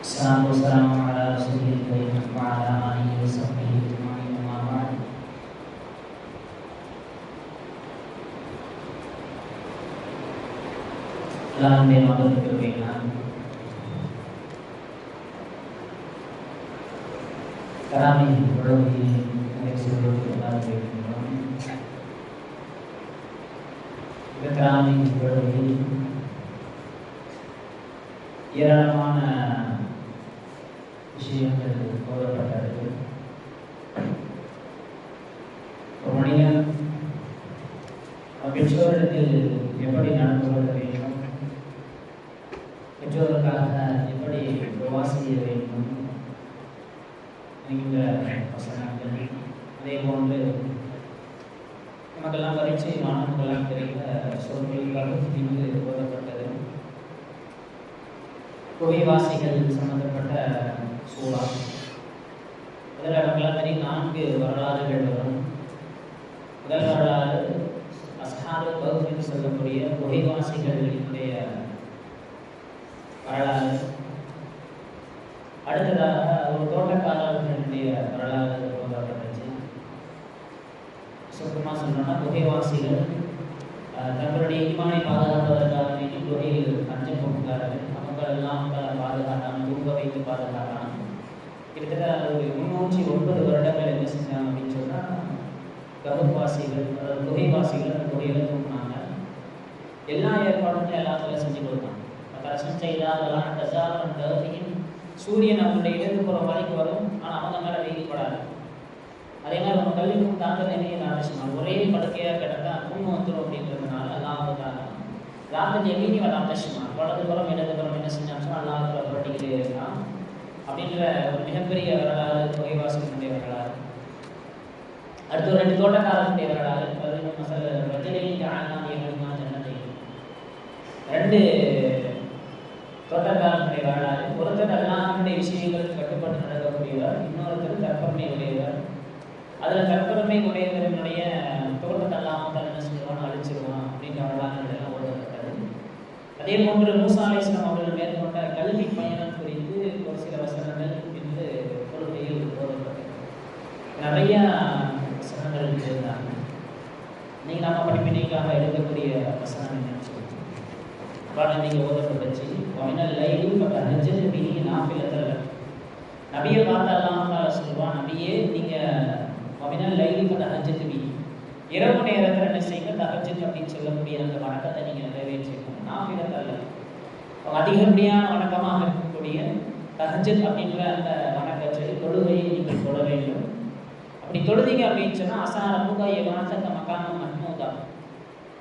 السلام والسلام على رسول الكريم وعلى آله وصحبه أجمعين أما بعد الآن بما ذكر بنا كلامي بروحي ويسر كلامي بكرامي بروحي ஏராளமான விஷயங்கள் போதப்பட்டது ஒரு மனிதன் அவன் பெற்றோரிடத்தில் எப்படி நடந்து கொள்ள வேண்டும்? பெற்றோருக்காக எப்படி துவா செய்ய வேண்டும்? என்கின்ற வசனங்கள். அதே போன்று நமக்கெல்லாம் பரீட்சை மாணவர்களாக தெரிந்த சொற்கள் பகுதிந்து ஓதப்பட்டது புகைவாசிகள் சம்பந்தப்பட்ட சூழா முதல் நமக்கெல்லாம் தனி நான்கு வரலாறுகள் வரும். முதல் வரலாறு அஸ்ஹாபு பகுதி என்று சொல்லக்கூடிய குகைவாசிகளினுடைய வரலாறு. அடுத்ததாக ஒரு தோட்டக்காரர்களுடைய வரலாறு ஓதப்பட்டுச்சு சுருக்கமாக சொல்லணும்னா குகைவாசிகள் தங்களுடைய ஈமானை பாதுகாப்பதற்காக வேண்டி குகையில் தஞ்சம் புகுந்தார்கள் அவங்களெல்லாம் அவங்களை பாதுகாத்தாங்க தூங்க வைத்து பாதுகாத்தாங்க கிட்டத்தட்ட ஒரு முன்னூற்றி ஒன்பது வருடங்கள் என்ன செஞ்சாங்க அப்படின்னு சொன்னால் கருவாசிகள் அதாவது குகைவாசிகள் அந்த குகையில் தூங்கினாங்க எல்லா ஏற்பாடுகளும் எல்லாத்துல செஞ்சு கொடுத்தாங்க. கஷ்டம் செய்தால் தசாரம் தகுதியின் சூரியன் அவங்களுடைய இடதுபுறம் வரைக்கும் வரும் ஆனால் அவங்க மேலே வெயில் படாது. அதே மாதிரி நம்ம கல்விக்கும் தாங்க நிறைய ஆலோசனை ஒரே படுக்கையாக கிடந்தா தூங்க வந்துடும் அப்படின்றதுனால அவங்க ராமன் எமீனி வராமசிமா வலதுபுறம் இடதுபுறம் என்ன செஞ்சாங்கன்னா அல்லாஹ் பட்டிக்கிட்டே இருக்கான் அப்படின்ற ஒரு மிகப்பெரிய வரலாறு தொகைவாசனுடைய வரலாறு. அடுத்து ஒரு ரெண்டு தோட்டக்காரனுடைய வரலாறு. பதினொன்று மசால ரஜினி ஆனான் எங்களுமா ஜன்னதை ரெண்டு தோட்டக்காரனுடைய வரலாறு. ஒருத்தர் அல்லாஹனுடைய விஷயங்களுக்கு கட்டுப்பட்டு நடக்கக்கூடியவர் இன்னொருத்தர் கற்பனை உடையவர். அதில் கற்பனை உடையவர்களுடைய தோட்டத்தை எல்லாம் என்ன செஞ்சிருவான் அழிச்சிருவான் அப்படின்ற வரலாறுகள் எல்லாம் அதே போன்று மூசா அலிஸ்லாம் அவர்கள் மேற்கொண்ட கல்வி பயணம் குறித்து ஒரு சில வசனங்கள் என்று கொள்கையில் ஓதப்பட்டது நிறைய வசனங்கள் இருந்தாங்க. நீங்கள் நம்ம படிப்பினைக்காக எடுக்கக்கூடிய வசனம் என்னன்னு சொல்லுங்க. பாடம் நீங்கள் ஓதப்பட்டுச்சு ஒமினல் லைலு பட் அஜல் பிஹி நாஃபிலத்தல்ல நபியை பார்த்தாலாம் சொல்லுவான் நபியே நீங்கள் ஒமினல் லைலு பட் அஜல் பிஹி. இரவு நேரத்தில் என்ன செய்யுங்க? தஹஜத் அப்படின்னு சொல்லக்கூடிய அந்த வணக்கத்தை நீங்கள் நிறைவேற்றிக்கணும். நாஃபிலத்தல்ல அதிகப்படியான வணக்கமாக இருக்கக்கூடிய தஹஜத் அப்படின்ற அந்த வணக்கத்தை தொழுகையை நீங்கள் தொட வேண்டும். அப்படி தொழுதிங்க அப்படின்னு சொன்னால் அசாரமுக முகாய வாசத்த மக்கான மஹ்மூதா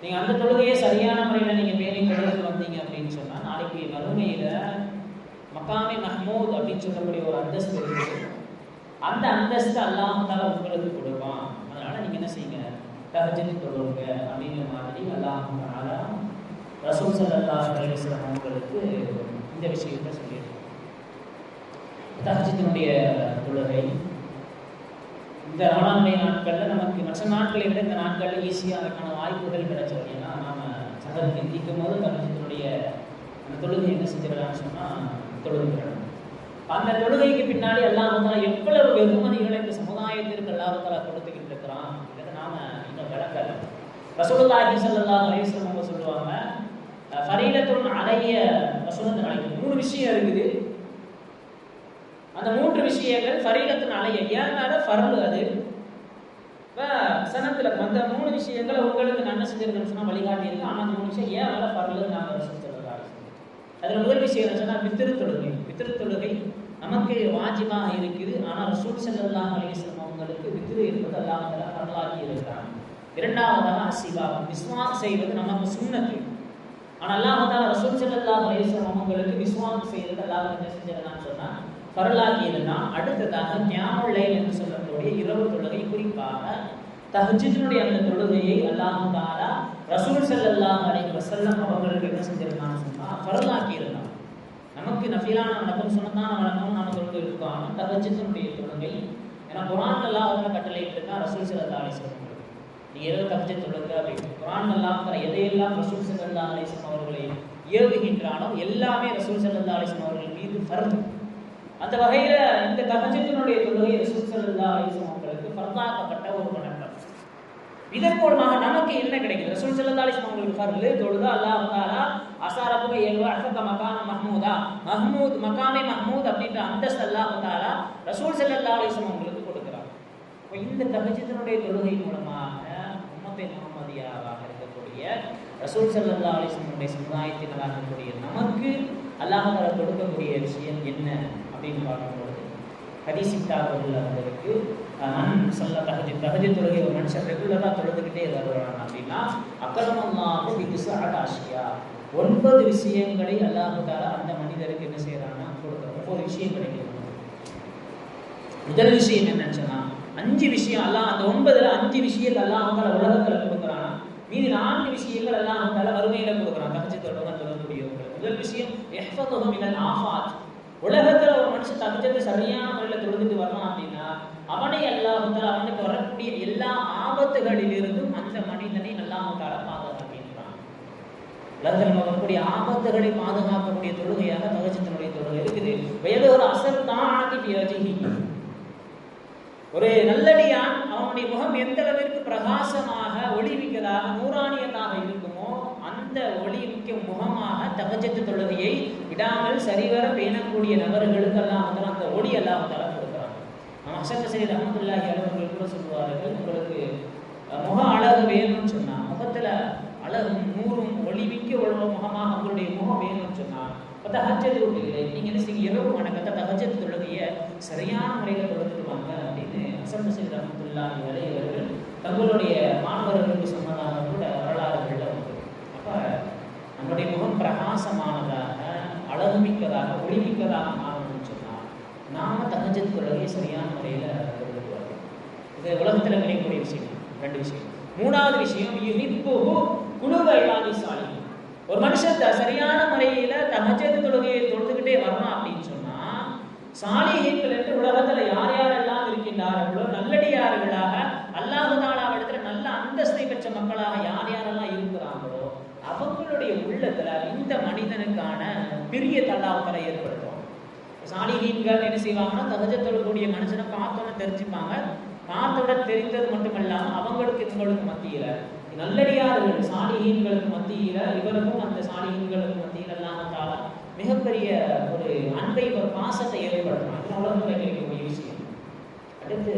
நீங்கள் அந்த தொழுகையை சரியான முறையில் நீங்கள் பேணி தொழுது வந்தீங்க அப்படின்னு சொன்னால் நாளைக்கு வறுமையில் மக்காமி மஹ்மூத் அப்படின்னு சொல்லக்கூடிய ஒரு அந்தஸ்து இருக்குது அந்த அந்தஸ்து அல்லாஹால உங்களுக்கு கொடுப்பான். அதனால் நீங்கள் என்ன செய்யுங்க? தஹஜத் தொழுங்க அப்படிங்கிற மாதிரி அல்லாஹால ரசூல் சல்லாஹ் அலிஸ்லாம் அவங்களுக்கு இந்த விஷயத்தை சொல்லியிருக்கோம் தஹஜித்தினுடைய தொழுகை இந்த ரமணானுடைய நாட்களில் நமக்கு மற்ற நாட்களை விட இந்த நாட்களில் ஈஸியாக அதற்கான வாய்ப்புகள் கிடைச்சது. ஏன்னா நாம சகத்தை தீர்க்கும் போது தகஜத்தினுடைய அந்த தொழுகை என்ன செஞ்சிடலாம்னு சொன்னால் தொழுகிறோம் அந்த தொழுகைக்கு பின்னாடி அல்லாஹால எவ்வளவு வெகுமதிகளை இந்த சமுதாயத்திற்கு அல்லாஹால கொடுத்துக்கிட்டு இருக்கிறான் இதை நாம இன்னும் விளக்கல. ரசூலுல்லாஹி ஸல்லல்லாஹு அலைஹி ஃபரீலத்துன் அலைய வசனத்தை அலைஹி மூணு விஷயம் இருக்குது. அந்த மூன்று விஷயங்கள் ஃபரீலத்தின் அலைய ஏன்னால மேல? ஃபரல் அது. சனத்தில் அந்த மூணு விஷயங்களை உங்களுக்கு நான் என்ன செஞ்சிருக்கேன்னு வழிகாட்டி ஆனால் அந்த மூணு விஷயம் ஏன் மேல ஃபரல் நாங்க ரசூல் சொல்றாரு முதல் விஷயம் என்ன சொன்னால் பித்திரு தொழுகை. பித்திரு தொழுகை நமக்கு வாஜிபாக இருக்குது. ஆனால் ரசூல் ஸல்லல்லாஹு அலைஹி அவங்களுக்கு பித்திரு இருப்பது அல்லாஹ் ஃபரலாக்கி இருக்கிறாங்க. இரண்டாவதாக அசிபா விஸ்வாஸ் செய்வது நமக்கு சுன்னத்து ஆனால் அல்லாஹ் ரசூல் ஸல்லல்லாஹு அலைஹி அவங்களுக்கு விஸ்வாஸ் செய்வது அல்லாஹ் என்ன செஞ்சிருக்கான்னு சொன்னா பரலாகியதுனா அடுத்ததாக ஞாபகம் என்று சொல்லக்கூடிய இரவு தொழுகை குறிப்பாக தஹஜினுடைய அந்த தொழுகையை அல்லாஹு தாலா ரசூல் ஸல்லல்லாஹு அலைஹி வஸல்லம் அவங்களுக்கு என்ன செஞ்சிருக்கான்னு சொன்னா பரலாக்கியிருந்தான் நமக்கு நஃபீலான வணக்கம் சொன்னதான வணக்கம் நாம தொழுது இருக்கோம். தஹஜினுடைய தொழுகை ஏன்னா குரான் அல்லாஹ் கட்டளை இருக்கா ரசூல் செல்லல்லா அலை சொல்லுவாங்க நீ எதோ தகஜ தொழுங்க அப்படின்னு. குரான் எல்லாம் எதையெல்லாம் ரசூல் சல்லா அலிஸ்லாம் அவர்களை ஏவுகின்றானோ எல்லாமே ரசூல் சல்லா அலிஸ்லாம் அவர்கள் மீது ஃபர்து அந்த வகையில் இந்த தகஜத்தினுடைய தொழுகை ரசூல் சல்லா அலிஸ்லாம் அவர்களுக்கு ஃபர்தாக்கப்பட்ட ஒரு வணக்கம். இதன் மூலமாக நமக்கு என்ன கிடைக்குது? ரசூல் சல்லா அலிஸ்லாம் அவங்களுக்கு ஃபர்லு தொழுது அல்லா தாலா அசாரபு ஏழு அசத்த மகான மஹ்மூதா மஹ்மூத் மகாமே மஹ்மூத் அப்படின்ற அந்தஸ்து அல்லாஹ் தாலா ரசூல் சல்லா அலிஸ்லாம் அவங்களுக்கு கொடுக்குறாங்க. இந்த தகஜத்தினுடைய தொழுகை மூலமாக உம்மத்தை முகமதியாவாக இருக்கக்கூடிய ரசூல் சல்லா அலிஸ்லமுடைய சமுதாயத்தினராக இருக்கக்கூடிய நமக்கு அல்லாஹ் கொடுக்கக்கூடிய விஷயம் என்ன அப்படின்னு பார்க்கும்பொழுது ஹதீசித்தா அவர்களுக்கு சொல்ல தகஜி தகுதி தொழுகை ஒரு மனுஷன் ரெகுலராக தொழுதுகிட்டே வருவான் அப்படின்னா அக்கரமல்லாஹு பிகுசாட் ஆசியா ஒன்பது விஷயங்களை அல்லாஹு அந்த மனிதருக்கு என்ன செய்யறான்னா கொடுக்குறான். ஒவ்வொரு விஷயம் கிடைக்கும் முதல் விஷயம் என்னன்னு சொன்னா அஞ்சு விஷயம் எல்லாம் அந்த ஒன்பதுல அஞ்சு விஷயத்தை எல்லாம் அவங்கள உலகத்துல கொடுக்குறான்? மீதி நான்கு விஷயங்கள் எல்லாம் அவங்களால வறுமையில கொடுக்குறான் தகச்சு தொடர்பாக தொழக்கூடியவர்கள் முதல் விஷயம் எஹ்ஃபதுஹு மினல் ஆஃபாத். உலகத்துல ஒரு மனுஷன் தகுந்தது சரியான முறையில் தொழுதுட்டு வரான் அப்படின்னா அவனை அல்லாஹால அவனுக்கு வரக்கூடிய எல்லா ஆபத்துகளிலிருந்தும் அந்த மனிதனை அல்லாஹால பாதுகாக்கின்றான் உலகத்தில் வரக்கூடிய ஆபத்துகளை பாதுகாக்கக்கூடிய தொழுகையாக தகச்சத்தினுடைய தொழுகை இருக்குது. வயது ஒரு அசர் தான் ஆகிட்டு ஒரு நல்லடியான் அவனுடைய முகம் எந்த அளவிற்கு பிரகாசமாக ஒளிமிக்கதாக நூறாணியதாக இருக்குமோ அந்த ஒளி மிக்க முகமாக தகஜத்து தொழுகையை விடாமல் சரிவர பேணக்கூடிய நபர்களுக்கு எல்லாம் வந்து அந்த ஒளி எல்லாம் தர கொடுக்குறாங்க நம்ம அசத்த சரி ரஹமத்துல்லாஹி அவர்கள் கூட சொல்லுவார்கள் உங்களுக்கு முக அழகு வேணும்னு சொன்னால் முகத்தில் அழகும் நூறும் ஒளிமிக்க உள்ள முகமாக உங்களுடைய முகம் வேணும்னு சொன்னால் இப்போ தகஜத்து தொழுகை நீங்கள் என்ன செய்ய இரவு வணக்கத்தை தகஜத்து தொழுகையை சரியான முறையில் தொழுதுட்டு வாங்க அப்படின்னு அசத்த சரி ரஹமத்துல்லாஹி அவர்கள் தங்களுடைய மாணவர்களுக்கு சொன்னதாக கூட வரலாறுகளில் உண்டு. அப்போ நம்முடைய முகம் பிரகாசமானதாக அழகுமிக்கதாக ஒளிமிக்கதாக மாறணும்னு சொன்னால் நாம தகஜத் தொழுகையை சரியான முறையில் தொழுதுட்டு வரணும் இது உலகத்தில் கிடைக்கக்கூடிய விஷயம். ரெண்டு விஷயம். மூணாவது விஷயம் இனிப்பு ஒரு மனுஷன் த- சரியான முறையில் தகஜத் தொழுகையை தொழுதுகிட்டே வரணும் அப்படின்னு சொன்னா சாலிஹீன்கள் என்று உலகத்துல யார் யாரெல்லாம் இருக்கின்றார்களோ? நல்லடியார்களாக அல்லாஹு தாலாவிடத்துல நல்ல அந்தஸ்தை பெற்ற மக்களாக யார் யாரெல்லாம் இருக்கிறாங்களோ அவங்களுடைய உள்ளத்துல இந்த மனிதனுக்கான பெரிய தல்லாவத்தலை ஏற்படுத்தும். சாலிஹீன்கள் என்ன செய்வாங்கன்னா தகஜ தொழக்கூடிய மனுஷனை பார்த்தோன்னு தெரிஞ்சுப்பாங்க. பார்த்தோட தெரிந்தது மட்டுமல்லாம அவங்களுக்கு இவங்களுக்கு மத்தியில நல்லடியார்கள் சாலிகீன்களுக்கு மத்தியில் இவருக்கும் அந்த சாலிகீன்களுக்கு மத்தியில் எல்லாம் தாலா மிகப்பெரிய ஒரு அன்பை ஒரு பாசத்தை ஏற்படுத்தணும். அவ்வளவு கிடைக்கக்கூடிய விஷயம். அடுத்து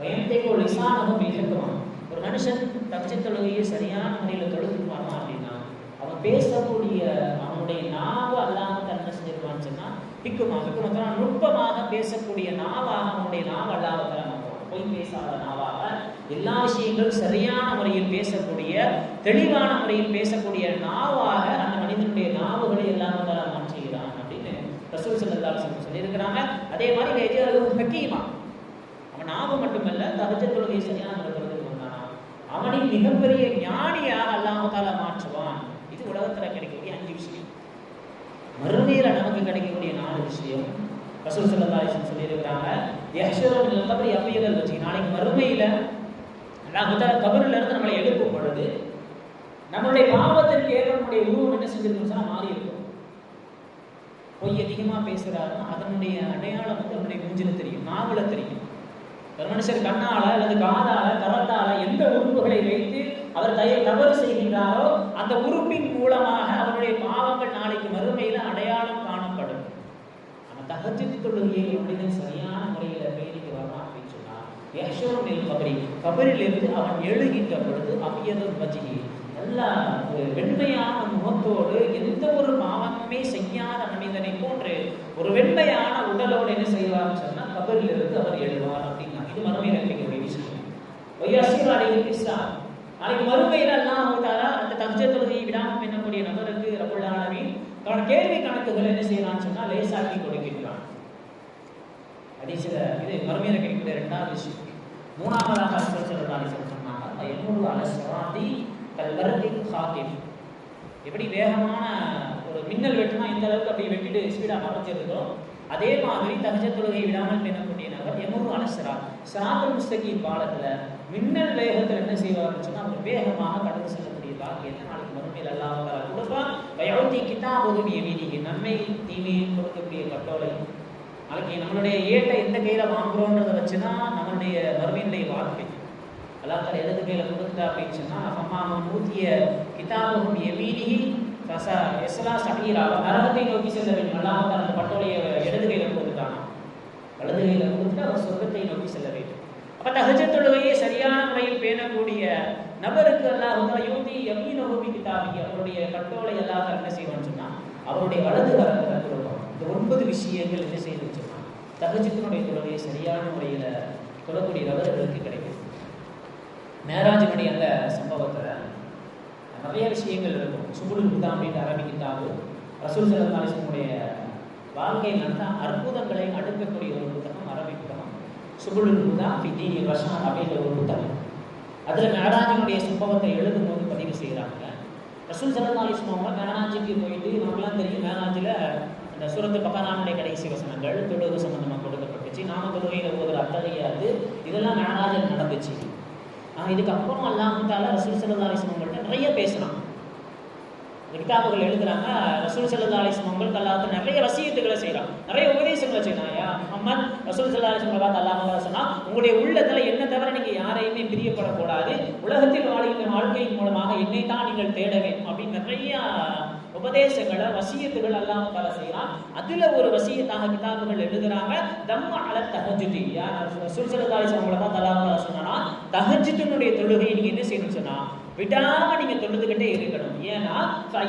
பயத்தைக்கோ லிசானகம் இலக்கணும் ஒரு மனுஷன் தகஜ தொழுகையை சரியான முறையில் பார்த்தான் அப்படின்னா அவன் பேசக்கூடிய அவனுடைய நாவு அல்லாமல் என்ன செஞ்சிருவான்னு சொன்னால் ஹிக்குமா நுட்பமாக பேசக்கூடிய நாவாக அவனுடைய நாவு அல்லாமல் பொய் பேசாத நாவாக எல்லா விஷயங்களும் சரியான முறையில் பேசக்கூடிய தெளிவான முறையில் பேசக்கூடிய நாவாக அந்த மனிதனுடைய நாவுகளை எல்லாம் மாற்றுகிறான் அப்படின்னு ரசூல் சல்லா சொல்லியிருக்கிறாங்க. அதே மாதிரி எதிராக ஹக்கீமா. அவன் நாவு மட்டுமல்ல தகஜ தொழுகை சரியான முறையில் வந்தானா. அவனை மிகப்பெரிய ஞானியாக அல்லாமத்தால மாற்றுவான். இது உலகத்தில் கிடைக்கக்கூடிய அஞ்சு விஷயம். மறுநீர நமக்கு கிடைக்கக்கூடிய நாலு விஷயம். ரசூல் சல்லா சொல்லியிருக்கிறாங்க. யஹ்ஷரும் கபரி அபியதல் வச்சு நாளைக்கு மறுமையில அல்லாஹால கபரில் இருந்து நம்மளை எழுப்பும் பொழுது நம்மளுடைய பாவத்திற்கு ஏற்ப நம்முடைய உருவம் என்ன செஞ்சிருக்கணும் சொன்னா மாறி இருக்கும் பொய் அதிகமா பேசுகிறாரோ அதனுடைய அடையாளம் வந்து அவனுடைய மூஞ்சில தெரியும் நாவல தெரியும். ஒரு மனுஷர் கண்ணால அல்லது காதால கரத்தால எந்த உறுப்புகளை வைத்து அவர் தய தவறு செய்கின்றாரோ அந்த உறுப்பின் மூலமாக அவருடைய பாவங்கள் நாளைக்கு மறுமையில அடையாளம் காணப்படும். நம்ம தகஜத்து தொழுகையை ஒரு சரியான முறையில் பேணிக்கு வரலாம். அப்படின்னு கபரி கபரிலிருந்து அவன் எழுகின்ற பொழுது அபியதும் பஜிகி நல்லா ஒரு வெண்மையான முகத்தோடு எந்த ஒரு பாவமே செய்யாத மனிதனை போன்று ஒரு வெண்மையான உடலோடு என்ன செய்வார்னு சொன்னால் கபரிலிருந்து அவர் எழுவார் அப்படின்னா. இது மறுமையில் கிடைக்கக்கூடிய விஷயம். ஒய்யாசிர் அலைஹி இஸ்லாம் நாளைக்கு மறுமையில் எல்லாம் தாரா அந்த தஞ்ச தொகுதியை விடாமல் பண்ணக்கூடிய நபருக்கு ரபுல் தன்னோட கேள்வி கணக்குகள் என்ன செய்யலாம்னு சொன்னால் லேசாக்கி கொடுக்கணும் ஹதீஸ்ல இது மறுமையில் கிடைக்கக்கூடிய ரெண்டாவது விஷயம். மூணாவதாக அஸ்ஸல் சொன்னாங்க. யமுரு அல கல்வரதி கல்பர்தி எப்படி வேகமான ஒரு மின்னல் வெட்டுனா இந்த அளவுக்கு அப்படி வெட்டிட்டு ஸ்பீடாக மறைச்சிருக்கோ அதே மாதிரி தகஜ தொழுகை விடாமல் பெண்ணக்கூடிய நபர் எமுரு அலசரா சிராத்துல் முஸ்தகின் பாலத்துல மின்னல் வேகத்தில் என்ன செய்வார்னு சொன்னால் அவர் வேகமாக கடந்து செல்லக்கூடிய பாக்கியத்தை நாளைக்கு மறுமையில் அல்லாஹ் தஆலா கொடுப்பான். வயௌதி கிதாபுஹு பியமீனிஹி நன்மை தீமையை கொடுக்கக்கூடிய கட்டளை நாளைக்கு நம்மளுடைய ஏட்டை எந்த கையில் வாங்குறோன்றதை வச்சுதான் நம்மளுடைய வறுமையினுடைய வாழ்க்கை. அல்லாத்தால் தஆலா இடது கையில் கொடுத்தா அப்படின்னு சொன்னால் அம்மா ஊதிய கிதாபுஹு எமீனி ரச எஸ்லா சஹீரா. நரகத்தை நோக்கி செல்ல வேண்டும். அல்லாமல் அந்த பட்டோலையை இடது கையில் கொடுத்துட்டான். வலது கையில் கொடுத்துட்டு அவர் சொர்க்கத்தை நோக்கி செல்ல வேண்டும். அப்போ தகஜ தொழுகையை சரியான முறையில் பேணக்கூடிய நபருக்கு அல்லாஹ் வந்து யூதி எமீன ஹூபி கிதாபி அவருடைய கட்டோலை அல்லாஹ் என்ன செய்வான்னு சொன்னால் அவருடைய வலது கரத்தை கொடுப்பான். இந்த ஒன்பது விஷயங்கள் என்ன செய்து சொன்னா தஹஜத்தினுடைய சரியான முறையில் தொழக்கூடிய நபர்களுக்கு கிடைக்கும். மேராஜினுடைய அந்த சம்பவத்தை நிறைய விஷயங்கள் இருக்கும். சுகுடு புத்தா அப்படின்னு அரபி ரசூல் சல்லாஸ்லமுடைய வாழ்க்கையில் நடந்த அற்புதங்களை அடுக்கக்கூடிய ஒரு புத்தகம் அரபி புத்தகம் சுகுடு புத்தா ஃபிதி ரஷான் அப்படின்ற ஒரு புத்தகம். அதில் மேராஜினுடைய சம்பவத்தை எழுதும் போது பதிவு செய்கிறாங்க ரசூல் சல்லா அவங்க மேராஜுக்கு போயிட்டு நமக்குலாம் தெரியும் மேராஜில் அந்த சுரத்து பக்கரானுடைய கடைசி வசனங்கள் தொழுகு சம்பந்தமாக கொடுக்கப்பட்டுச்சு நாம தொழுகையில் போகிற அத்தகையாது. இதெல்லாம் மேராஜில் நடந்துச்சு. ஆனால் இதுக்கப்புறம் அல்லாமத்தால ரசூல் சல்லா அலிஸ்மங்கள்கிட்ட நிறைய பேசுகிறான் கிதாபுகள் எழுதுறாங்க ரசூல் சல்லா அலிஸ்மங்கள் அவங்களுக்கு நிறைய வசியத்துக்களை செய்கிறான் நிறைய உபதேசங்களை செய்யலாம் யா முகமது ரசூல் சல்லா அலிஸ்மங்களை பார்த்து அல்லாமல் சொன்னால் உங்களுடைய உள்ளத்தில் என்ன தவிர நீங்கள் யாரையுமே பிரியப்படக்கூடாது. உலகத்தில் வாழ்கின்ற வாழ்க்கையின் மூலமாக என்னை தான் நீங்கள் தேட வேண்டும். அப்படின்னு நிறையா உபதேசங்களை வசியத்துகள் எல்லாம் பல செய்யலாம் அதுல ஒரு வசியத்தாக கிதாபுகள் எழுதுறாங்க தம்ம அல தஹஜுதி யார் ரசூல் சல்லா அவங்கள பார்த்து சொன்னா தஹஜுத்தினுடைய தொழுகை நீங்க என்ன செய்யணும் சொன்னா விடாம நீங்க தொழுதுகிட்டே இருக்கணும். ஏன்னா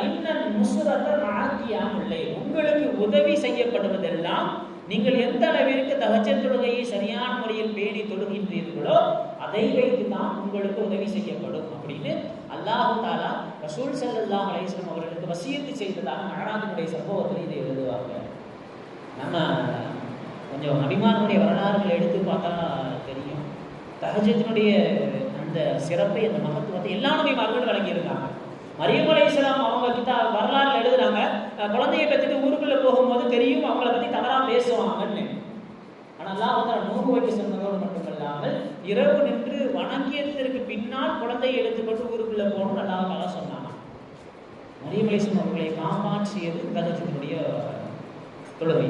இன்னன் முசுரத்தை மாத்தியாம் இல்லை. உங்களுக்கு உதவி செய்யப்படுவதெல்லாம் நீங்கள் எந்த அளவிற்கு தகச்ச தொழுகையை சரியான முறையில் பேணி தொழுகின்றீர்களோ அதை வைத்து தான் உங்களுக்கு உதவி செய்யப்படும் அப்படின்னு அல்லாஹு தாலா ரசூல் சல்லாஹ் அலைஸ்லம் அவர்கள் வசியத்து செய்ததாக மகராஜனுடைய சம்பவத்தில் இதை எழுதுவாங்க நம்ம கொஞ்சம் அபிமானுடைய வரலாறுகளை எடுத்து பார்த்தா தெரியும். தகஜத்தினுடைய அந்த சிறப்பை அந்த மகத்துவத்தை எல்லா நபிமார்கள் வழங்கியிருக்காங்க. மரியம் அலை இஸ்லாம் அவங்க கிட்ட வரலாறு எழுதுறாங்க குழந்தைய பற்றிட்டு ஊருக்குள்ளே போகும்போது தெரியும் அவங்கள பற்றி தவறாக பேசுவாங்கன்னு. ஆனால் வந்து நோக்கு வைக்க சொன்னதோடு மட்டுமல்லாமல் இரவு நின்று வணங்கியதற்கு பின்னால் குழந்தையை எடுத்துக்கொண்டு ஊருக்குள்ளே போகணும்னு நல்லா சொன்னாங்க மரியம் அவர்களை காப்பாற்றியது தகஜத்தினுடைய தொழுகை.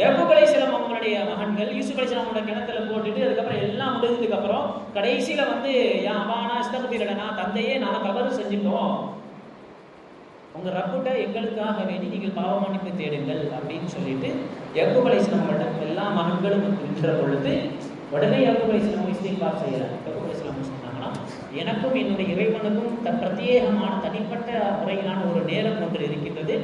யாக்கூப் அவங்களுடைய மகன்கள் யூசுப் அலைஹிஸ்ஸலாம் அவங்களோட கிணத்துல போட்டுட்டு அதுக்கப்புறம் எல்லாம் முடிஞ்சதுக்கு அப்புறம் கடைசியில வந்து யா அம்மானா இஸ்தகபீரனா தந்தையே நான் தவறு செஞ்சுட்டோம். உங்க ரப்புட்ட எங்களுக்காக வேண்டி நீங்கள் பாவமன்னிப்பு தேடுங்கள் அப்படின்னு சொல்லிட்டு யாக்கூப் அலைஹிஸ்ஸலாம் அவங்கள்ட்ட எல்லா மகன்களும் நின்ற பொழுது உடனே யாக்கூப் அலைஹிஸ்ஸலாம் இஸ்திக்பார் செய்யறாங்க எனக்கும் என்னுடைய இறைவனுக்கும் த பிரத்யேகமான தனிப்பட்ட முறையிலான ஒரு நேரம் ஒன்று இருக்கின்றது.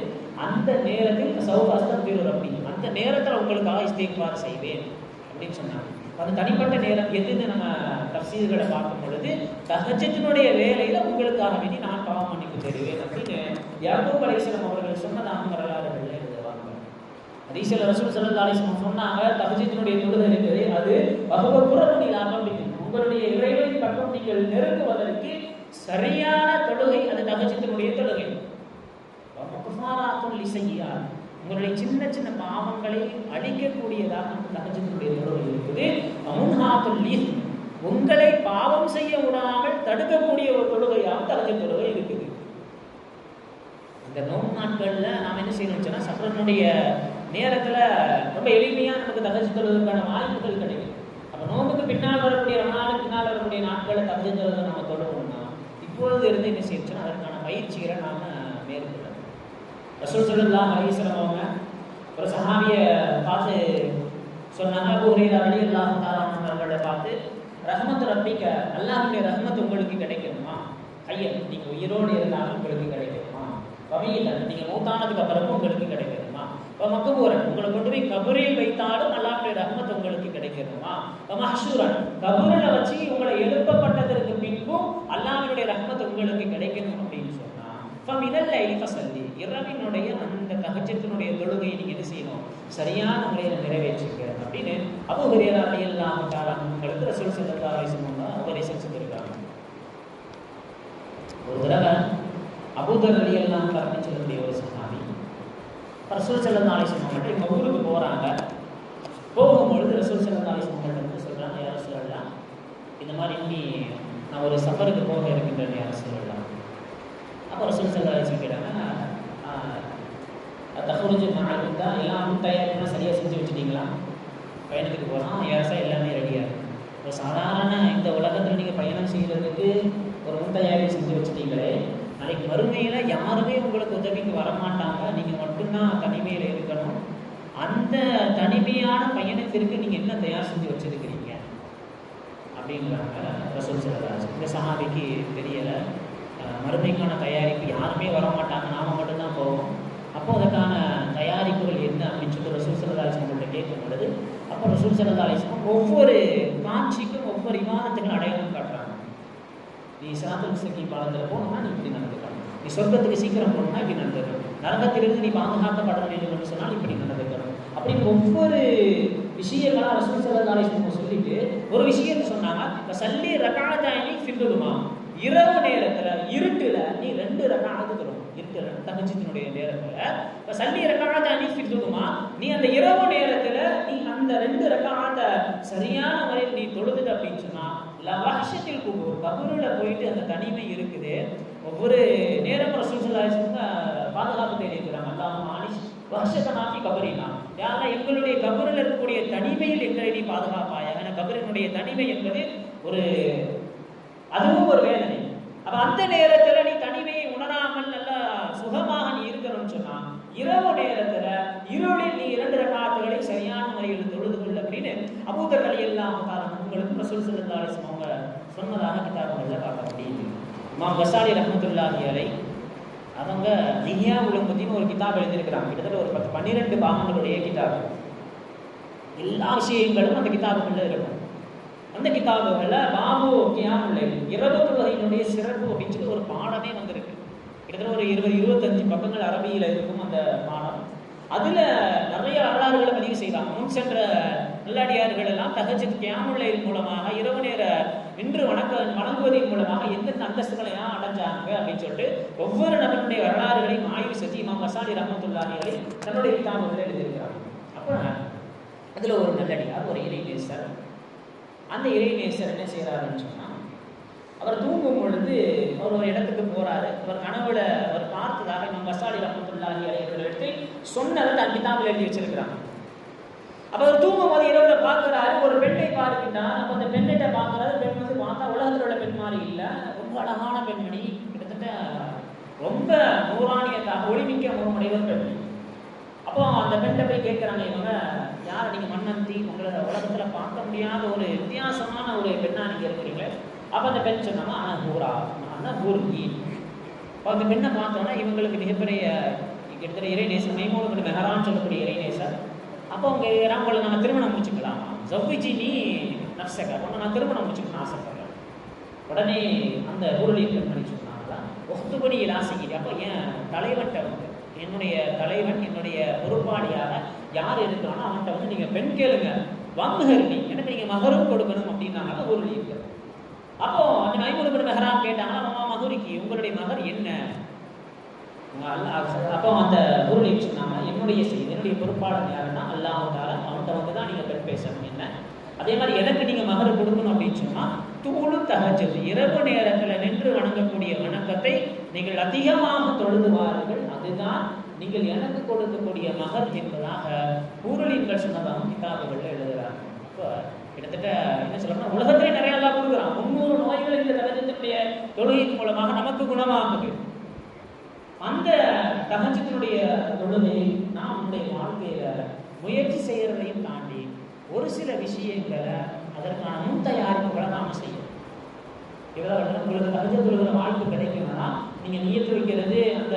அந்த நேரத்தில் சௌ அஸ்தபீர் அப்படி அந்த நேரத்தில் உங்களுக்காக இஸ்தேக்வார் செய்வேன் அப்படின்னு சொன்னாங்க. அந்த தனிப்பட்ட நேரம் எதுன்னு நம்ம தப்சீர்களை பார்க்கும் பொழுது தகஜத்தினுடைய வேலையில் உங்களுக்காக வேண்டி நான் பாவம் மன்னிப்பு தருவேன் அப்படின்னு யாக்கூப் அலைஹிஸ்ஸலாம் அவர்கள் சொன்னதாக வரலாறுகள் எழுதுவாங்க ஹதீஸில் ரசூல் சல்லா அலிஸ்லாம் சொன்னாங்க தகஜத்தினுடைய தொழுதல் இருக்குது. அது பகவ புறமணியில் லாபம் உங்களுடைய இறைவன் பக்கம் நீங்கள் நெருங்குவதற்கு சரியான தொழுகை அது தகஜத்தினுடைய தொழுகை. முகமாராத்துல் இசையால் உங்களுடைய சின்ன சின்ன பாவங்களை அழிக்கக்கூடியதாக அந்த தகஜத்தினுடைய தொழுகை இருக்குது. அமுன்ஹாத்துல் உங்களை பாவம் செய்ய விடாமல் தடுக்கக்கூடிய ஒரு தொழுகையாக தகஜ தொழுகை இருக்குது. இந்த நோம்பு நாட்கள்ல நாம் என்ன செய்யணும்னு சொன்னால் சஃபரனுடைய நேரத்துல ரொம்ப எளிமையா நமக்கு தகச்சு தொழுவதற்கான வாய்ப்புகள் கிடைக்கும். அப்போ நோம்புக்கு பின்னால் வரக்கூடிய ரமணாலுக்கு பின்னால் வரக்கூடிய நாட்களை தகஜ நம்ம தொடரணும்னா இப்பொழுது இருந்து என்ன செய்யணும்னா அதற்கான பயிற்சிகளை நாம மேற்கொள்ளணும். ரசூல் சொல்லலாம் அலைஹி அவங்க ஒரு சஹாபிய பார்த்து சொன்னாங்க. அபூ ஹுரைரா ரலியல்லாஹு தஆலா அவர்களை பார்த்து ரஹ்மத் ரப்பிக்க அல்லாஹ்வுடைய ரஹமத்து உங்களுக்கு கிடைக்கணுமா? ஐயன் நீங்கள் உயிரோடு இருந்தாலும் உங்களுக்கு கிடைக்கணுமா? கவியில் நீங்கள் மூத்தானதுக்கு அப்புறமும் உங்களுக்கு கிடைக்கும் மக்கபூரன் உங்களை கொண்டு போய் கபரில் வைத்தாலும் அல்லாஹுடைய ரஹ்மத் உங்களுக்கு கிடைக்கணுமா இப்போ கபூரில் வச்சு உங்களை எழுப்பப்பட்டதற்கு பின்பும் அல்லாஹ்வுடைய ரஹ்மத் உங்களுக்கு கிடைக்கணும் அப்படின்னு சொன்னா ஃபமினல்லை ஃபசல்லி இரவினுடைய அந்த தகச்சத்தினுடைய தொழுகையை நீங்க என்ன செய்யணும்? சரியான முறையில் நிறைவேற்றுங்க அப்படின்னு அபு ஹுரேரா ரலியல்லாஹு தஆலா உங்களுக்கு ரசூல் ஸல்லல்லாஹு அலைஹி உபதேசம் செஞ்சிருக்காங்க. ஒரு தடவை அபூதர் ரலியல்லாஹு தஆலா சொல்லக்கூடிய ஒரு ரசூல் ஸல்லல்லாஹு அலைஹி மட்டும் இவங்க ஊருக்கு போகிறாங்க போகும்பொழுது ரசூல் ஸல்லல்லாஹு அலைஹி வந்து சொல்கிறாங்க யா சொல்லலாம் இந்த மாதிரி இன்னி நான் ஒரு சஃபருக்கு போக இருக்கின்றேன் யார் சொல்லலாம் அப்போ ரசூல் சல்லாஹ் கேட்டாங்க தகுறிஞ்சு மாணவன் தான் எல்லாம் தயாரிப்புனா சரியாக செஞ்சு வச்சுட்டீங்களா? பயணத்துக்கு போகிறான் ஏசா எல்லாமே ரெடியாக இருக்கும் இப்போ சாதாரண இந்த உலகத்தில் நீங்கள் பயணம் செய்கிறதுக்கு ஒரு முன் தயாரிப்பு செஞ்சு வச்சுட்டீங்களே வறுமையில் மறுமையில் யாருமே உங்களுக்கு உதவிக்கு வரமாட்டாங்க. நீங்கள் மட்டும்தான் தனிமையில் இருக்கணும். அந்த தனிமையான பயணத்திற்கு நீங்கள் என்ன தயார் செஞ்சு வச்சுருக்கிறீங்க? அப்படிங்கிறாங்க ரசூல் சல்லாஸ் இந்த சஹாபிக்கு தெரியலை. அஹ் மறுமைக்கான தயாரிப்பு யாருமே வரமாட்டாங்க. நாம மட்டும்தான் போவோம். அப்போ அதுக்கான தயாரிப்புகள் என்ன அப்படின்னு சொல்லிட்டு ரசூல் சல்லா உங்கள்கிட்ட கேட்கும் பொழுது அப்போ ரசூல் சல்லா ஒவ்வொரு காட்சிக்கும் ஒவ்வொரு விவாதத்துக்கும் அடையாளம் நீ சிராத்துல் முஸ்லிம் பாலத்தில் போகணும்னா நீ இப்படி நடந்துக்கணும் நீ சொர்க்கத்துக்கு சீக்கிரம் போகணும்னா இப்படி நடந்துக்கணும் நரகத்திலிருந்து நீ பாதுகாக்கப்பட வேண்டும் சொன்னால் இப்படி நடந்துக்கணும் அப்படின்னு ஒவ்வொரு விஷயங்களா ரசூல் சல்லா சொல்லிட்டு ஒரு விஷயத்தை சொன்னாங்க. இப்போ சல்லி ரகாதாயினி ஃபில்லுமா இரவு நேரத்தில் இருட்டில் நீ ரெண்டு ரகம் தரும் இருக்கு தகஜத்தினுடைய நேரத்துல. இப்ப சல்லி ரகாத நீ நீ அந்த இரவு நேரத்துல நீ அந்த ரெண்டு ரகாத சரியான முறையில் நீ தொழுது அப்படின்னு சொன்னா லவாஷத்தில் குபூர் கபூரில் போயிட்டு அந்த தனிமை இருக்குது. ஒவ்வொரு நேரம் ரசூல் பாதுகாப்பு தேடி இருக்கிறாங்க. அல்லாஹ் ஆனிஷ் வருஷத்தை மாற்றி கபரினா யாரா எங்களுடைய கபரில் இருக்கக்கூடிய தனிமையில் எங்களை நீ பாதுகாப்பாயா ஏன்னா கபரினுடைய தனிமை என்பது ஒரு அதுவும் ஒரு வேதனை. அப்ப அந்த நேரத்துல நீ தனிமையை உணராமல் நல்லா சுகமாக நீ இருக்கணும்னு சொன்னா இரவு நேரத்துல இருளில் நீ இரண்டு ரகாத்துகளை சரியான முறையில் தொழுது கொள்ள அப்படின்னு அபூதர் அலி எல்லாம் உங்களுக்கு ரசூல் சல்லா அலிஸ்லாம் அவங்க சொன்னதாக கிதாபுகளில் பார்க்க முடியுது. இமாம் கசாலி ரஹமத்துல்லாஹி அலை அவங்க இஹியா உலகத்தின்னு ஒரு கிதாப் எழுதியிருக்கிறாங்க. கிட்டத்தட்ட ஒரு பத்து பன்னிரெண்டு பாகங்களுடைய கிதாப். எல்லா விஷயங்களும் அந்த கிதாபுகளில் இருக்கும். அந்த கிதாபுகளில் பாபு கியாமுல்லை இரவு தொழுகையினுடைய சிறப்பு அப்படின்னு சொல்லி ஒரு பாடமே வந்திருக்கு. கிட்டத்தட்ட ஒரு இருபது இருபத்தஞ்சு பக்கங்கள் அரபியில் இருக்கும் அந்த பாடம் அதில் நிறைய வரலாறுகளை பதிவு செய்யலாம். முன் சென்ற நல்லடியார்கள் எல்லாம் தகஜத் கேமுள்ளையின் மூலமாக இரவு நேர நின்று வணக்க வணங்குவதன் மூலமாக எந்தெந்த அந்தஸ்துகளையும் அடைஞ்சாங்க அப்படின்னு சொல்லிட்டு ஒவ்வொரு நபருடைய வரலாறுகளையும் ஆய்வு செஞ்சு இமாம் மசாலி ரஹமத்துல்லாஹிகளை தன்னுடைய கிதாபுகளை எழுதியிருக்கிறாங்க அப்போ அதில் ஒரு நல்லடியார் ஒரு இறைநேசர். அந்த இறைநேசர் என்ன செய்கிறாருன்னு சொன்னால் அவர் தூங்கும் பொழுது அவர் ஒரு இடத்துக்கு போறாரு. அவர் கனவுல அவர் பார்த்ததாக நம்ம மசாலி ரஹமத்துல்லாஹி அலைவர்களுக்கு சொன்னதை தன் கிதாபில் எழுதி வச்சிருக்கிறாங்க அப்ப அவர் தூங்கும் போது இரவுல பாக்குறாரு ஒரு பெண்ணை பார்க்கின்றார். அப்ப அந்த பெண்ணிட்ட பாக்குறாரு பெண் வந்து பார்த்தா உலகத்தில் உள்ள பெண் மாதிரி இல்லை. ரொம்ப அழகான பெண்மணி. கிட்டத்தட்ட ரொம்ப நூறாணியத்தாக ஒளிமிக்க முகமுடையவர் பெண்மணி அப்போ அந்த பெண்ணை போய் கேட்குறாங்க இவங்க யார் நீங்கள் மன்னந்தி உங்களை உலகத்தில் பார்க்க முடியாத ஒரு வித்தியாசமான ஒரு பெண்ணாக நீங்கள் இருக்கிறீங்களே. அப்போ அந்த பெண் சொன்னாங்க ஆனால் பூரா ஆனால் பூர்கி இப்போ அந்த பெண்ணை பார்த்தோன்னா இவங்களுக்கு மிகப்பெரிய கிட்டத்தட்ட இறைநேசர் மைமூனு மெஹரான்னு சொல்லக்கூடிய இறைநேசர். அப்போ அவங்க கேட்குறாங்க நாங்கள் திருமணம் முடிச்சுக்கலாம்? ஜவ்விஜி நீ நப்சக? அப்போ நான் திருமணம் முடிச்சுக்கணும்னு ஆசைப்படுறேன். உடனே அந்த பொருளின் பெண்மணி சொன்னாங்களா ஒத்துபடி இலாசிக்கிட்டு அப்போ என் தலைவன்ட்ட வந்து என்னுடைய தலைவன் என்னுடைய பொறுப்பாளியாக யார் இருக்கிறானோ அவன்கிட்ட வந்து நீங்கள் பெண் கேளுங்க. வம்ஹர்னி எனக்கு நீங்கள் மகரும் கொடுக்கணும் அப்படின்னாங்க ஒரு இருக்கிறது அப்போ அந்த மைமூனு மெஹரான் கேட்டாங்கன்னா மாமா மகுரிக்கு உங்களுடைய மகர் என்ன? அப்போ அந்த பொருளை சொன்னாங்க என்னுடைய செய்தி என்னுடைய பொறுப்பாளர் யாருன்னா அல்லாஹ் அல்லாஹால அவன்கிட்ட வந்து தான் நீங்கள் பெண் பேசணும் என்ன? அதே மாதிரி எனக்கு நீங்கள் மகர் கொடுக்கணும் அப்படின்னு சொன்னால் தூளும் தகச்சது இரவு நேரத்தில் நின்று வணங்கக்கூடிய வணக்கத்தை நீங்கள் அதிகமாக தொழுதுவார்கள். அதுதான் நீங்கள் எனக்கு கொடுக்கக்கூடிய மகர் என்பதாக பூரலின்கள் சொன்னதாகவும் கிதாபுகளில் எழுதுகிறாங்க இப்போ கிட்டத்தட்ட என்ன சொல்லணும்னா உலகத்திலே நிறைய எல்லாம் கொடுக்குறான். முன்னூறு நோய்கள் இந்த தகஜத்தினுடைய தொழுகையின் மூலமாக நமக்கு குணமாகுது. அந்த தகஜத்தினுடைய தொழுகை நாம் நம்முடைய வாழ்க்கையில முயற்சி செய்யறதையும் தாண்டி ஒரு சில விஷயங்களை அதற்கான முன் தயாரிப்புகளை நாம் செய்யணும் இவ்வளவு உங்களுக்கு தகுதி தொழுகிற வாழ்க்கை கிடைக்கும்னா நீங்கள் நியத்து வைக்கிறது அந்த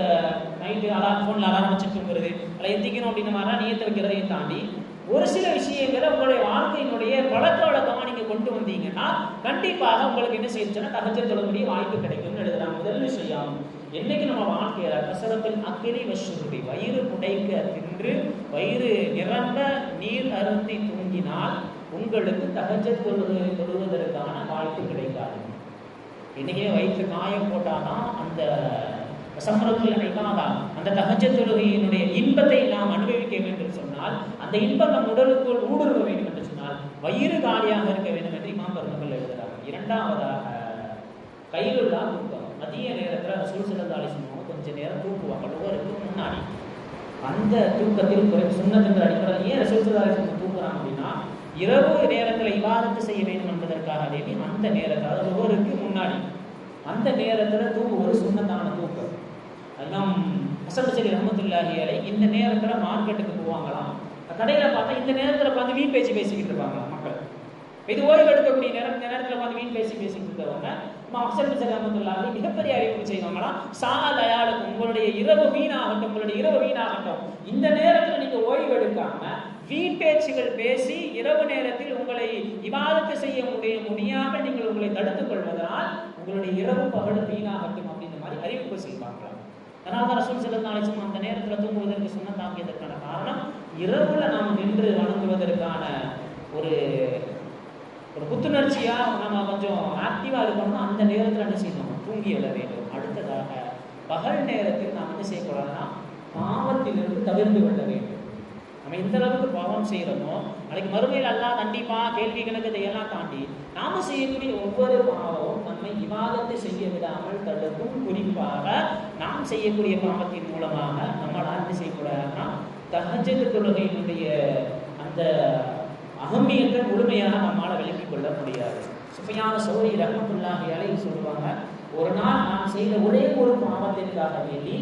நைட்டு அலாரம் ஃபோனில் அலாரம் வச்சு தூங்குறது அதில் எந்திக்கணும் அப்படின்ற மாதிரிலாம் நியத்து வைக்கிறதையும் தாண்டி ஒரு சில விஷயங்களை உங்களுடைய வாழ்க்கையினுடைய பழக்க வழக்கமாக நீங்கள் கொண்டு வந்தீங்கன்னா கண்டிப்பாக உங்களுக்கு என்ன செய்யுச்சுன்னா தகஜ தொழக்கூடிய வாய்ப்பு கிடைக்கும்னு எழுதலாம். முதல் விஷயம் என்னைக்கு நம்ம வாழ்க்கையில கசரத்தில் அக்கினி வசுருடி வயிறு புடைக்க தின்று வயிறு நிரம்ப நீர் அருந்தி தூங்கினால் உங்களுக்கு தகஜ தொழு தொழுவதற்கான வாய்ப்பு கிடைக்காது. இன்னைக்கே வயிற்று காயம் போட்டாதான் அந்த சமரத்தில் நினைக்காதான் அந்த தகஜ தொழுகையினுடைய இன்பத்தை நாம் அனுபவிக்க வேண்டும். சொன்னால் அந்த இன்பம் நம் உடலுக்குள் ஊடுருவ வேண்டும் என்று சொன்னால் வயிறு காலியாக இருக்க வேண்டும் என்று இமாம் பெருமக்கள் எழுதுகிறார். இரண்டாவதாக கைலுள்ளா தூக்கம். மதிய நேரத்தில் அந்த சிறந்த ஆலோசனை கொஞ்ச நேரம் தூக்குவாங்க. ஒவ்வொருக்கு முன்னாடி. அந்த தூக்கத்தில் குறை சுண்ணத்தின் அடிப்படையில் ஏன் ரசூல் சிறந்த தூக்குறாங்க அப்படின்னா இரவு நேரத்தில் இவாதத்து செய்ய வேண்டும் என்பதற்காக வேண்டி அந்த நேரத்தில் அதாவது ஒவ்வொருக்கு முன்னாடி அந்த நேரத்தில் தூங்குவது சுண்ணத்தான தூக்கம். ஹசன் சரி ரஹமத்துல்லாஹி அலை இந்த நேரத்தில் மார்க்கெட்டுக்கு போவாங்களாம். கடையில் பார்த்தா இந்த நேரத்தில் பார்த்து வீண் பேச்சு பேசிக்கிட்டு இருப்பாங்க மக்கள். இது ஓய்வு எடுக்கக்கூடிய நேரம் இந்த நேரத்தில் பார்த்து வீண் பேசி பேசிக்கிட்டு இருக்கவங்க ஹசன் சரி ரஹமத்துல்லாஹி மிகப்பெரிய அறிவிப்பு செய்வாங்களாம். சா தயாளுக்கு உங்களுடைய இரவு வீணாகட்டும் உங்களுடைய இரவு வீணாகட்டும் இந்த நேரத்தில் நீங்கள் ஓய்வு எடுக்காம வீண் பேச்சுகள் பேசி இரவு நேரத்தில் உங்களை இவாதத்தை செய்ய முடிய முடியாமல் நீங்கள் உங்களை தடுத்துக் கொள்வதனால் உங்களுடைய இரவு பகலும் வீணாகட்டும் அப்படின்ற மாதிரி அறிவிப்பு செய்வாங்களா அதனால ரசூல் செல்லத்தாலும் அந்த நேரத்தில் தூங்குவதற்கு சொன்ன தாங்கியதற்கான காரணம் இரவுல நாம் நின்று வணங்குவதற்கான ஒரு ஒரு புத்துணர்ச்சியா நம்ம கொஞ்சம் ஆக்டிவா இருக்கணும்னா அந்த நேரத்தில் என்ன செய்யணும்? தூங்கி எழ வேண்டும். அடுத்ததாக பகல் நேரத்தில் நாம் என்ன செய்யக்கூடாதுன்னா பாவத்திலிருந்து தவிர்த்து கொள்ள வேண்டும். நம்ம இந்த அளவுக்கு பாவம் செய்யறோமோ நாளைக்கு மறுமையில் எல்லாம் கண்டிப்பா கேள்வி கணக்கு இதையெல்லாம் தாண்டி நாம செய்யக்கூடிய ஒவ்வொரு பாவமும் நம்மை விவாதத்தை செய்ய விடாமல் தடுக்கும் குறிப்பாக நாம் செய்யக்கூடிய பாவத்தின் மூலமாக நம்மளால் என்ன செய்யக்கூடாதுன்னா தகஜது தொழுகையினுடைய அந்த அகமியத்தை முழுமையாக நம்மளால் விளக்கிக் கொள்ள முடியாது. சுப்பையான சோழி ரஹமத்துல்லாஹி அலை சொல்லுவாங்க ஒரு நாள் நான் செய்த ஒரே ஒரு பாவத்திற்காக வேண்டி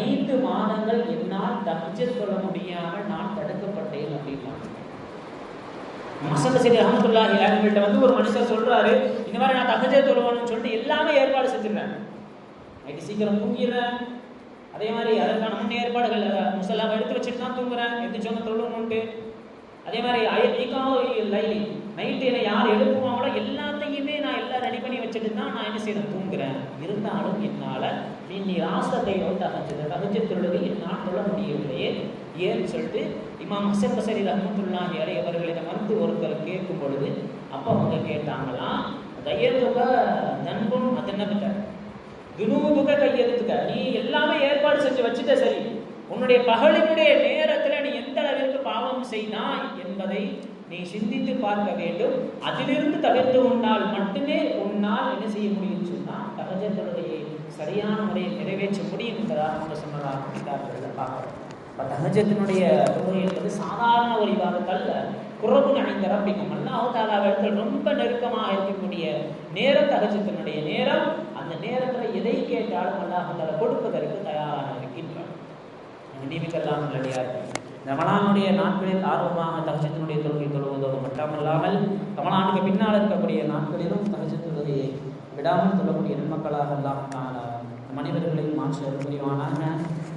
ஐந்து மாதங்கள் என்னால் தஹஜத் கொள்ள முடியாமல் நான் தடுக்கப்பட்டேன் அப்படின்னா மசந்த சரி அஹமத்துல்லாஹி அலைஹிட்ட வந்து ஒரு மனுஷர் சொல்கிறாரு இந்த மாதிரி நான் தஹஜத் தொழுவணும்னு சொல்லிட்டு எல்லாமே ஏற்பாடு செஞ்சிருக்கேன் நைட்டு சீக்கிரம் தூங்கிடுறேன். அதே மாதிரி அதற்கான முன் ஏற்பாடுகள் முசல்லாம் எடுத்து வச்சுட்டு தான் தூங்குறேன். எந்திரிச்சவங்க தொழுவணும்ட்டு அதே மாதிரி ஐக்காவது லைலி நைட்டு என்னை யார் எழுப்புவாங்களோ எல்லாத்தையுமே நான் எல்லாம் ரெடி பண்ணி வச்சுட்டு தான் நான் என்ன செய்யறேன் தூங்குறேன். இருந்தாலும் என்னால் நீ ராசத்தை வந்து அகஞ்சது தொழுகை என்னால் சொல்ல முடியவில்லையே ஏன்னு சொல்லிட்டு இமாம் ஹசன் பசரி ரஹமத்துல்லாஹி அலை அவர்களிடம் வந்து ஒருத்தர் கேட்கும் பொழுது அப்போ அவங்க கேட்டாங்களாம் தையத்துக நண்பும் அதன்னபிட்ட துனூபுக கையெழுத்துக்க நீ எல்லாமே ஏற்பாடு செஞ்சு வச்சுட்ட சரி. உன்னுடைய பகலினுடைய நேரத்தில் நீ எந்த அளவிற்கு பாவம் செய்தாய் என்பதை நீ சிந்தித்து பார்க்க வேண்டும். அதிலிருந்து தவிர்த்து கொண்டால் மட்டுமே உன்னால் என்ன செய்ய முடியும் சொன்னால் தகஜ சரியான முறையை நிறைவேற்ற முடியும் என்பதாக அவங்க சொன்னதாக கிதாபுகளில் பார்க்கிறோம். இப்போ தகஜத்தினுடைய தொழுகை என்பது சாதாரண ஒரு இவாதத்தல்ல குரபுன் அணிந்த ரப்பிக்கும் அல்லாஹு தாலாவிடத்தில் ரொம்ப நெருக்கமாக இருக்கக்கூடிய நேரம் தகஜத்தினுடைய நேரம் அந்த நேரத்தில் எதை கேட்டாலும் அல்லாஹு தாலா கொடுப்பதற்கு தயாராக இருக்கின்றார் நியமிக்கலாம் நல்லடியார் ரமணானுடைய நாட்களில் ஆர்வமாக தகஜத்தினுடைய தொழுகை தொழுவதோடு மட்டுமல்லாமல் ரமணானுக்கு பின்னால் இருக்கக்கூடிய நாட்களிலும் தகஜ தொழுகையை விடாமல் சொல்லக்கூடிய நன்மக்களாக எல்லாம் மனிதர்களையும் மாற்ற புரிவானாக